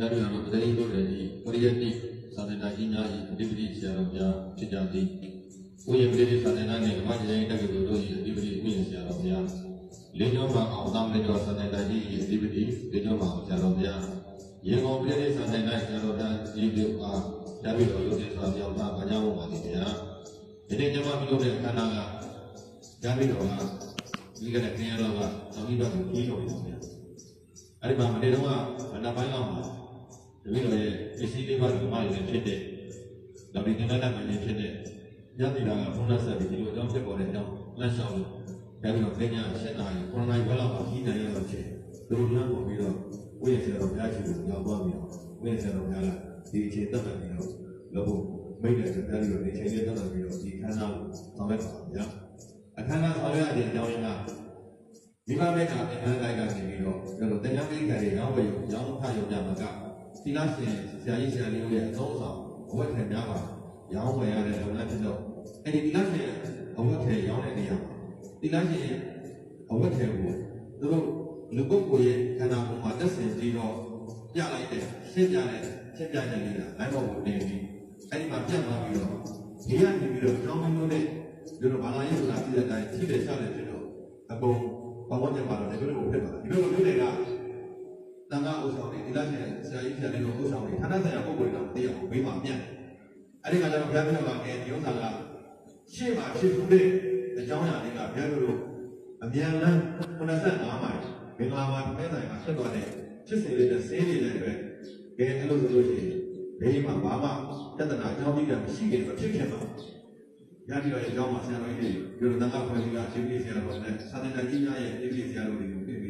ဘုရားတော်ပဇတိတို့လည်းဒီပရိယတ်တိသာသနာ့ကြီးများ၏အဓိပတိဆရာတော်များဖြစ်ကြသည်ဥယျာဉ်ပရိသသာသနာနှင့်ဓမ္မကျမ်းတက္ကသိုလ်တို့၏အဓိပတိဥယျာဉ်ဆရာတော်များလေးကျောင်းမှာအောင်သားမလေးတော်သာသနာ့ကြီး၏အဓိပတိလေးကျောင်းမှာဆရာတော်များရေကုန်ပရိသသာသနာ့ဆရာတော်များဤတို့အားဓာတ်ပြီးတော်ရုပ်သစ္စာပြောင်းတာဘာကြောင့်ပါသည်ဗျာဒီနေ့ကျွန်မပြုလုပ်တဲ့အခမ်းအနားကဓာတ်ပြီးတော်ကဒီကနေ့ခင်ရတော်ကသမီးတော်ကိုကြီးတော်နေတယ်အဲ့ဒီမှာမနေ့တုန်းကဘဏ္ဍပိုင်းလောက်မှာ တပည့်တော်ရဲ့ပစ္စည်းလေးပါးဒီမှာလည်းဖြစ်တဲ့ဒါပြီးကနလာမလည်းဖြစ်တဲ့ညတိလာကဘုန်းတော်ဆက်ပြီးဒီလိုအကြောင်းဖြစ်ပေါ်တဲ့အကြောင်းလက်ဆောင်လို့ဒါပြီးတော့ခင်းညာရှင်းတာကိုကိုရိုနာဗိုင်းရပ်စ်ကြီးနိုင်ရတော့ဖြစ်သူတို့များပေါ်ပြီးတော့ဝိရဆရာတော်ဘုရားရှင်ကိုကြောက်သွားပြီးတော့ဝိရဆရာတော်ဘုရားကဒီအခြေတက်မှတ်ပြီးတော့လို့ဖို့မိတ်တဲ့တရားတွေဒီချိန်လေးတက်မှတ်ပြီးတော့ဒီခန္ဓာကိုဆောင်ရွက်ပါဗျာအခမ်းအနားဆောင်ရွက်တဲ့အကြောင်းရင်းကဒီမှာပဲကသင်္ကန်းလိုက်ကနေပြီးတော့ကျွန်တော်သင်္ကန်းမိတ်ကလေးရောင်းဝယ်ရောင်းဖတ်ရုံကြမှာက သီလရှင်ဆရာကြီးဆရာလေးတို့ရဲ့အသုံးဆောင်အဝတ်ထည်များပါရောင်းဝယ်ရတဲ့လုပ်ငန်းဖြစ်တော့အဲ့ဒီသီလရှင်အဝတ်ထည်ရောင်းတဲ့နေရာမှာသီလရှင်အဝတ်ထည်ကိုသူတို့လူပုဂ္ဂိုလ်ရဲ့ခန္ဓာကိုယ်မှာတက်ဆင်ပြီးတော့ပြလိုက်တဲ့ရှင်းပြတဲ့ရှင်းပြတဲ့လေးကလိုင်းဘောကိုတင်ပြီးအဲ့ဒီမှာပြတ်သွားပြီးတော့ဒီကနေပြီးတော့ကျောင်းမင်းတို့နဲ့ဒီလိုဘာသာရေးဆိုတာပြတဲ့အတိုင်းထိတယ်ချတယ်ဖြစ်တော့အကုန်ဘာဝကျပါတော့ဒီလိုလိုဖြစ်ပါတယ်ဒီလိုလိုမျိုးတွေက တန်ခါဥဆောင်တွေဒီလက်နဲ့ဆရာကြီးဆရာလေးတို့ဥဆောင်တွေဌာနဆိုင်ရာပုဂ္ဂိုလ်တွေတော့သိအောင်ဘေးမှာပြန့်အဲ့ဒီကကျတော့ဘုရားပြတော်ကအဲဒီဥစ္စာကရှေ့မှာဖြစ်မှုတဲ့အကြောင်းအရာတွေကဘုရားတို့အမြန်လန်း95မိုင်မင်္ဂလာပါဖဲဆိုင်မှာဆက်သွားတဲ့ဖြစ်စဉ်လေးနဲ့စေးနေတဲ့အတွက်ကဲအဲ့လိုဆိုလို့ရှိရင်ဘေးမှာဘာမှပြဿနာအကြောင်းကြီးကမရှိခင်မဖြစ်ခင်မှာရပြီးတော့အကြောင်းမှာဆရာတော်ကြီးတွေဒီလိုတန်ခါဖွဲ့ပြီးတာရှင်ကြီးဆရာတော်နဲ့သာသနာကြီးများရဲ့အပြည့်ဆရာတော်တွေကိုပြင်ပြီးတော့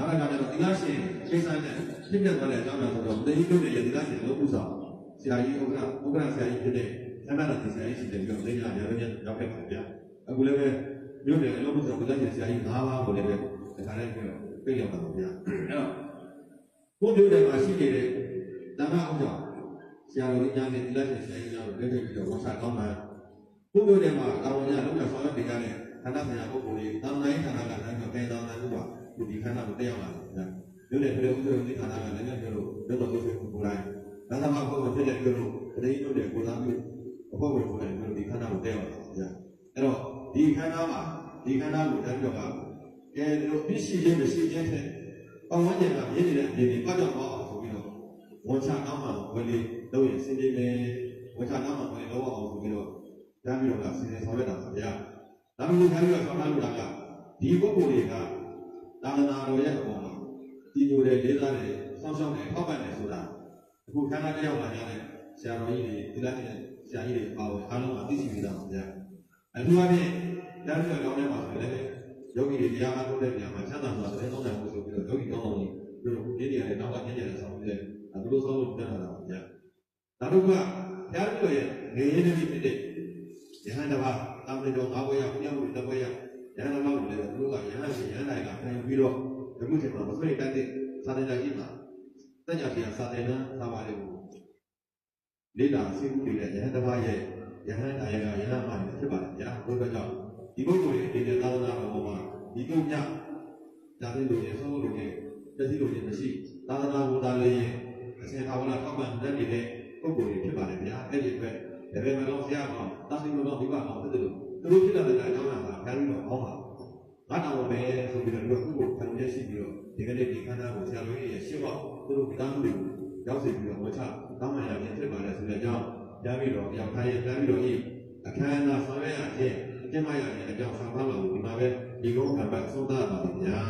နောက်တစ်ခါကျတော့သီလရှင်ကိစ္စနဲ့ဖြစ်ပြသွားတဲ့အကြောင်းအရာဆိုတော့တတိယတို့ရဲ့သီလရှင်လို့ဥဆောင်ဆရာကြီးဥက္ကဋဥက္ကဋဆရာကြီးဖြစ်တဲ့သမဏတိဆရာကြီးရှိတယ်ပြီးတော့သိညာရရမြတ်ရောက်ခဲ့ပါဗျာအခုလည်းပဲမြို့နယ်အလုံးစုံသီလရှင်ဆရာကြီး၅ပါးကိုလည်းပဲဒီခါလေးပြီးတော့ပြည့်ရောက်ပါပါဗျာအဲ့တော့ကိုမြို့နယ်မှာရှိနေတဲ့တန်ခါဥဆောင်ဆရာတော်ကြီးညာနဲ့သီလရှင်ဆရာကြီးများကိုလက်ထပ်ပြီးတော့ဝန်ဆောင်ကောင်းပါကိုမြို့နယ်မှာတာဝန်ရလုံးဝဆောင်ရွက်နေကြတဲ့ဌာနဆိုင်ရာပုဂ္ဂိုလ်တွေတာဝန်တိုင်းဌာနကလည်းပဲပဲတော်တယ်လို့ပါ ဒီခန္ဓာကိုတက်ရောက်လာတယ်။မြို့နယ်ပြည်ဥစ္စာဒီခန္ဓာကလည်းလည်းတို့တို့တော့ကိုယ်ကိုယ်လိုက်။ဒါသမဘုရားဖြစ်တဲ့တို့တို့တတိယတို့တဲ့ကိုယ်သားမျိုးအဖို့ဝင်ကိုယ်လိုက်တို့ဒီခန္ဓာကိုတက်ရောက်လာတယ်။အဲ့တော့ဒီခန္ဓာမှာဒီခန္ဓာကိုတက်ပြီးတော့ကကဲတို့ပြရှိခြင်းမရှိခြင်းတဲ့ပတ်ဝန်းကျင်ကမြင်နေတဲ့အပြင်ဒီပတ်တော့အောင်ဆိုပြီးတော့ဝန်ချနောင်းမှာဝယ်လေးလုပ်ရင်စင်ကြယ်မယ်ဝန်ချနောင်းမှာဝယ်လို့အောင်ဆိုပြီးတော့တမ်းပြီးတော့ကစီစဉ်ဆောင်ရွက်တာပါဗျာ။ဒါမျိုးထားပြီးတော့ဆောင်ရွက်လို့ကဒီပုဂ္ဂိုလ်တွေက သာသနာတော်ရဲ့အပေါ်မှာတည်ညိုတဲ့လေးစားတဲ့စောင့်ရှောက်တဲ့ထောက်ပံ့တယ်ဆိုတာအခုခန္ဓာတစ်ယောက်လာကြတဲ့ဆရာတော်ကြီးတွေဒီလိုက်တဲ့ဆရာကြီးတွေပါဝင်အားလုံးကသိရှိပြီးသားပါဗျာအထူးအဖြင့်တန်းပြောင်းကောင်းတဲ့မှာဆိုလည်းယောဂီတွေတရားအားထုတ်တဲ့နေရာမှာချမ်းသာစွာသတင်းသုံးနိုင်ဖို့ဆိုပြီးတော့ယောဂီကောင်းတော်ကြီးတို့တို့ဒီနေရာတွေနောက်ကညဉ့်ညံ့ဆောင်ပြီးတဲ့ဒါတို့ဆောင်းလို့တက်လာတာပါဗျာနောက်တစ်ခုကဘုရားတို့ရဲ့နေရင်းနေဖြစ်တဲ့ယဟန်တပါတာမန်တော်ငါးဘွဲရဘုရားမှုတစ်ဘွဲရရဟန်းတော်တွေလည်းသူတို့ကရဟန်းရှင်ရဟန်းတိုင်းက ပြန်ပြီးတော့ဒီမှုချိန်မှာမဆွေးတတ်တဲ့သာသနာ့ကြီးမှာတညာပြန်သာသနာသာပါလေကိုလေ့လာသိမှုတွေနဲ့ရဟန်းတစ်ပါးရဲ့ရဟန်းတိုင်းကရဟန်းမှလည်းဖြစ်ပါတယ်ဗျာဘုရားကြောင့်ဒီပုဂ္ဂိုလ်ရဲ့ဒီတဲ့သာသနာတော်မှာဒီကုညဒါတဲ့လူရဲ့ဆုံးလို့ရဲ့တတိလို့ရဲ့မရှိသာသနာ့ဘုရားလေးရဲ့အစဉ်သာဝနာထောက်ပံ့တဲ့နေတဲ့ပုဂ္ဂိုလ်တွေဖြစ်ပါတယ်ဗျာအဲ့ဒီအတွက်ဒါပေမဲ့တော့ဆရာကောင်တာသင်တော်ဒီပါကောင်ဖြစ်တယ်လို့သူတို့ဖြစ်လာတဲ့အကြောင်းအရာကခံပြီးတော့ဟောပါ ငါတော်ပဲဆိုပြီးတော့ဒီခုကိုခံရရှိပြီးတော့ဒီကနေ့ဒီခန္ဓာကိုဆရာတော်ကြီးရဲ့ရှင်းတော့သူတို့တန်းမှုတွေကိုရောက်စေပြီးတော့ဝချတောင်းမှရပြန်ဖြစ်ပါလေဆိုတဲ့အကြောင်းကြားပြီးတော့ရောက်ခိုင်းရတန်းပြီးတော့ဤအခမ်းအနားဆောင်ရွက်ရခြင်းအကျင့်မရရင်အကြောင်းဆောင်ပါလို့ဒီမှာပဲဒီကုန်းကံပတ်သုံးသပ်ပါလိမ့်ဗျာ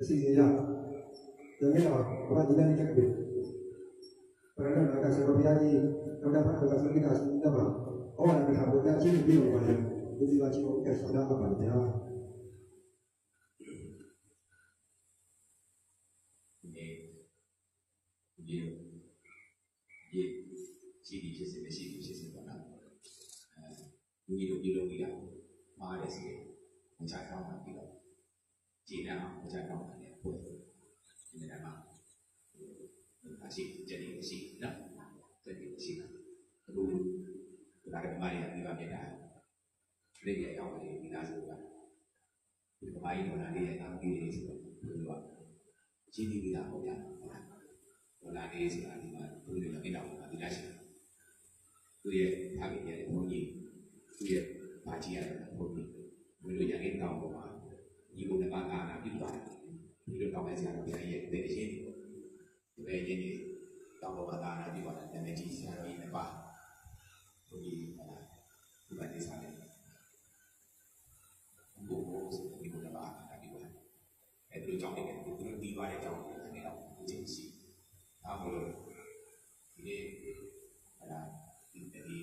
အစီအစဉ်ရဒီနေ့တော့ဘာဒီနေ့တက်ပြီပ ရဏနာကဆောဘုရားကြီးဒေါက်တာဖတ်ကဆိုကိတာစင်တော့ဟောလာတဲ့ခါဘုရားချင်းပြီးတော့ပါတယ်ဒီဒီကချင်းကိုကဲဆောတာပါပါဗျာဒီဒီဒီစီဒီဖြစ်စေမရှိဘူးဖြစ်စေပေါ့နော်အဲဒီလိုပြုလုပ်ပြီးတော့မှားတယ်စီဝန်ချကောင်းတာပြီးတော့ကျင်းအောင်ဝန်ချကောင်းတာလည်းပို့ဒီနေ့မှာအရှိကျနေရှိ နော်ကျနေရှိအခုဒါကမှရပြီးပါပြတာပြည်ရဲ့အကြောင်းလေးဒီလားဆိုတာဒီကမိုင်းဒေါ်လာလေးရဲ့အကြောင်းလေးဆိုတော့ဘယ်လိုကကြီးပြီးသားပေါ့ဗျာဒေါ်လာလေးဆိုတာဒီမှာဘယ်လိုလဲအဲ့တော့ဒီလားရှိသူရဲ့ထားခဲ့တဲ့ဘုန်းကြီးသူရဲ့ဘာကြီးရတယ်ဘုန်းကြီးဘယ်လိုရရင်တောင်းပေါ်မှာဒီဘုံကအာနာပြပါတယ်ဒီလိုတောင်းလိုက်စရာတော့ဘုရားရဲ့တည်ရှင်ဒီပဲရင်းနေ တောင်းပေါ်မှာအာနာပြပါတယ်နည်းနည်းကြီးစရာတော့ဒီပါဘုန်းကြီးဟာဒီပါနေစားတယ်ဘုရားဆိုဒီလိုပါတာဒီပါအဲ့ဒီကြောင့်လည်းဒီလိုဒီပါရဲ့ကြောင့်လည်းတော့ဒီချင်းစီအားမလို့ဒီနေ့အဲ့ဒါဒီဒီ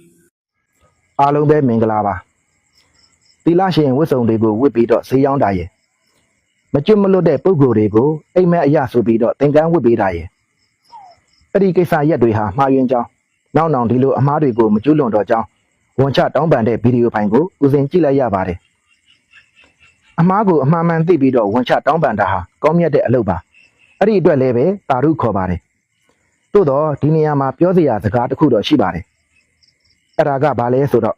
အားလုံးပဲမင်္ဂလာပါသီလရှင်ဝတ်စုံတွေကိုဝတ်ပြီးတော့ဈေးရောက်တာရယ်မကျွတ်မလွတ်တဲ့ပုံကိုယ်တွေကိုအိမ်မက်အရဆိုပြီးတော့သင်္ကန်းဝတ်ပေးတာရယ် အဲ့ဒီကိစ္စရက်တွေဟာမှားယွင်းကြောင်းနောက်နောက်ဒီလိုအမားတွေကိုမကျွလွန်တော့ကြောင်းဝန်ချတောင်းပန်တဲ့ဗီဒီယိုဖိုင်ကိုဦးစင်ကြည့်လိုက်ရပါတယ်အမားကိုအမှားမှန်သိပြီးတော့ဝန်ချတောင်းပန်တာဟာကောင်းမြတ်တဲ့အလုပ်ပါအဲ့ဒီအတွက်လည်းပဲတာရုခေါ်ပါတယ်သို့တော့ဒီနေရာမှာပြောစရာစကားတစ်ခုတော့ရှိပါတယ်အဲ့ဒါကဘာလဲဆိုတော့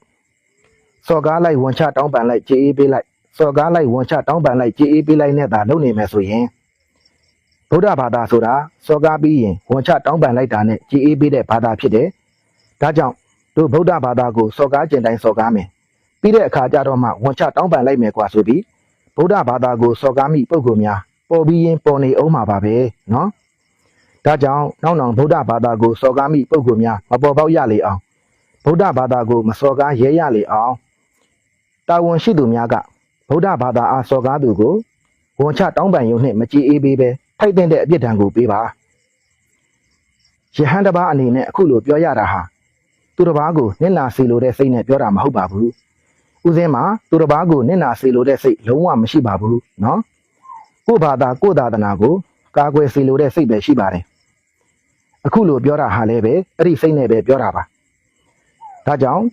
စော်ကားလိုက်ဝန်ချတောင်းပန်လိုက်ကြေးအေးပေးလိုက်စော်ကားလိုက်ဝန်ချတောင်းပန်လိုက်ကြေးအေးပေးလိုက်နဲ့သာလုပ်နေမယ်ဆိုရင် ဗုဒ္ဓဘာသာဆိုတာစော်ကားပြီးရင်ဝန်ချတောင်းပန်လိုက်တာနဲ့ကြေးအေးပေးတဲ့ဘာသာဖြစ်တယ်။ဒါကြောင့်တို့ဗုဒ္ဓဘာသာကိုစော်ကားကျင်တိုင်းစော်ကားမယ်။ပြီးတဲ့အခါကျတော့မှဝန်ချတောင်းပန်လိုက်မယ်ကွာဆိုပြီးဗုဒ္ဓဘာသာကိုစော်ကားမိပုံကူများပေါ်ပြီးရင်ပေါ်နေအောင်မှာပါပဲနော်။ဒါကြောင့်နောက်နောက်ဗုဒ္ဓဘာသာကိုစော်ကားမိပုံကူများမပေါ်ပေါက်ရလေအောင်ဗုဒ္ဓဘာသာကိုမစော်ကားရဲရလေအောင်တာဝန်ရှိသူများကဗုဒ္ဓဘာသာအားစော်ကားသူကိုဝန်ချတောင်းပန်ရုံနှင့်မကြည်အေးပေးပဲ ထိုက်တဲ့အပြစ်ဒဏ်ကိုပေးပါယဟန်တစ်ပါးအနေနဲ့အခုလိုပြောရတာဟာသူတစ်ပါးကိုနင့်နာစီလိုတဲ့စိတ်နဲ့ပြောတာမဟုတ်ပါဘူးဦးစင်းမှာသူတစ်ပါးကိုနင့်နာစီလိုတဲ့စိတ်လုံးဝမရှိပါဘူးနော်ကိုယ့်ဘာသာကိုယ့်သာသနာကိုကာကွယ်စီလိုတဲ့စိတ်ပဲရှိပါတယ်အခုလိုပြောတာဟာလည်းပဲအဲ့ဒီစိတ်နဲ့ပဲပြောတာပါဒါကြောင့်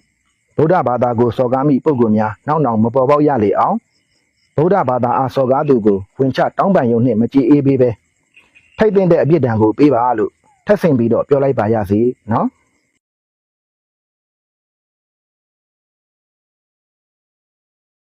ဗုဒ္ဓဘာသာကိုစော်ကားမိပုဂ္ဂိုလ်များနောက်နောက်မပေါ်ပေါက်ရလေအောင် ဗုဒ္ဓဘာသာအားစော်ကားသူကိုဝင်ချတောင်းပန်ရုံနှင့်မကြည်အေးပေးပဲထိုက်တဲ့အပြစ်ဒဏ်ကိုပေးပါလို့ထပ်ဆင့်ပြီးတော့ပြောလိုက်ပါရစေနော်